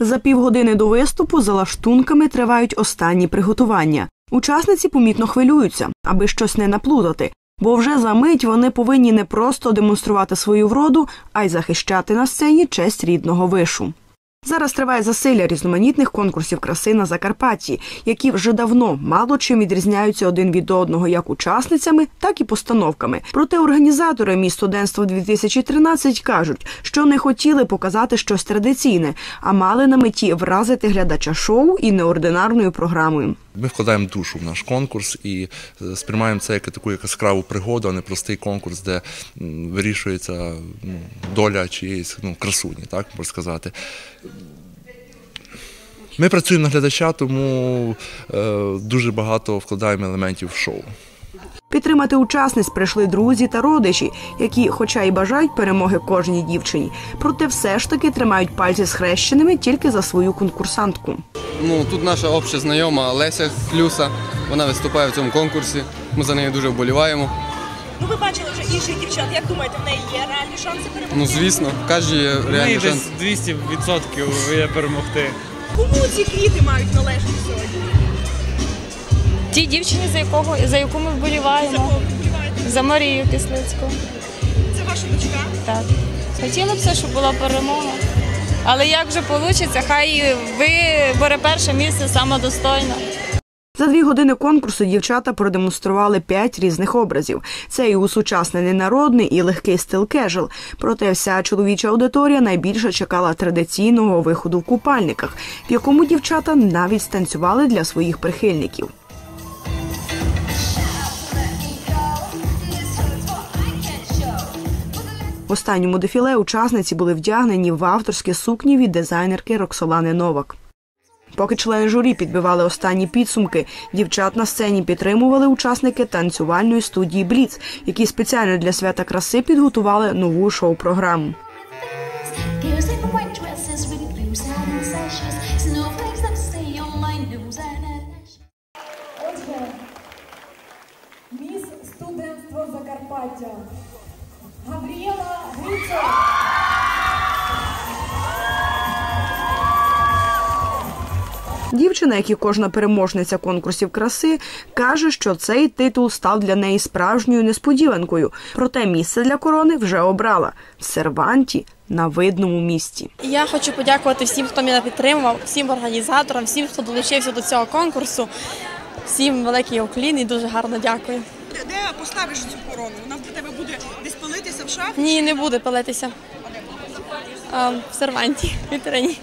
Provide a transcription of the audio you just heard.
За півгодини до виступу за лаштунками тривають останні приготування. Учасниці помітно хвилюються, аби щось не наплутати, бо вже за мить вони повинні не просто демонструвати свою вроду, а й захищати на сцені честь рідного вишу. Зараз триває засилля різноманітних конкурсів краси на Закарпатті, які вже давно мало чим відрізняються один від одного як учасницями, так і постановками. Проте організатори міст студентство 2013 кажуть, що не хотіли показати щось традиційне, а мали на меті вразити глядача шоу і неординарною програмою. Ми вкладаємо душу в наш конкурс і е, сприймаємо це як таку яскраву пригоду, а не простий конкурс, де вирішується ну, доля чиєїсь ну, красуні, так можна сказати. Ми працюємо на глядача, тому е, дуже багато вкладаємо елементів в шоу. Підтримати учасниць прийшли друзі та родичі, які, хоча й бажають перемоги кожній дівчині, проте все ж таки тримають пальці схрещеними тільки за свою конкурсантку. Ну, тут наша обща знайома Леся Хлюса. Вона виступає в цьому конкурсі. Ми за нею дуже вболіваємо. Ну ви бачили вже інших дівчат. Як думаєте, в неї є реальні шанси перемогти? Ну, звісно, в кожній є Ну, і реальний шанс. десь 200% є перемогти. Кому ці квіти мають належати сьогодні? Тій дівчині, за якого за яку ми За вболіваємо, кого вболіваєте? за Марію Кислицьку. Це ваша дочка? Так. Хотіла б все, щоб була перемога. Але як же вийде, хай вибере перше місце самодостойно. За дві години конкурсу дівчата продемонстрували п'ять різних образів. Це і усучаснений народний, і легкий стил кежел. Проте вся чоловіча аудиторія найбільше чекала традиційного виходу в купальниках, в якому дівчата навіть станцювали для своїх прихильників. В останньому дефіле учасниці були вдягнені в авторські сукні від дизайнерки Роксолани Новак. Поки члени журі підбивали останні підсумки, дівчат на сцені підтримували учасники танцювальної студії Бліц, які спеціально для свята краси підготували нову шоу-програму. Отже, міс студентство Закарпаття Габріела Грицьо. Дівчина, як і кожна переможниця конкурсів краси, каже, що цей титул став для неї справжньою несподіванкою. Проте місце для корони вже обрала в серванті на видному місці. Я хочу подякувати всім, хто мене підтримував, всім організаторам, всім, хто долучився до цього конкурсу. Всім великий уклін і дуже гарно дякую. Де, де поставиш цю корону? Вона в тебе буде десь палитися в шафі? Ні, не буде палитися. А, в серванті, в вітрині.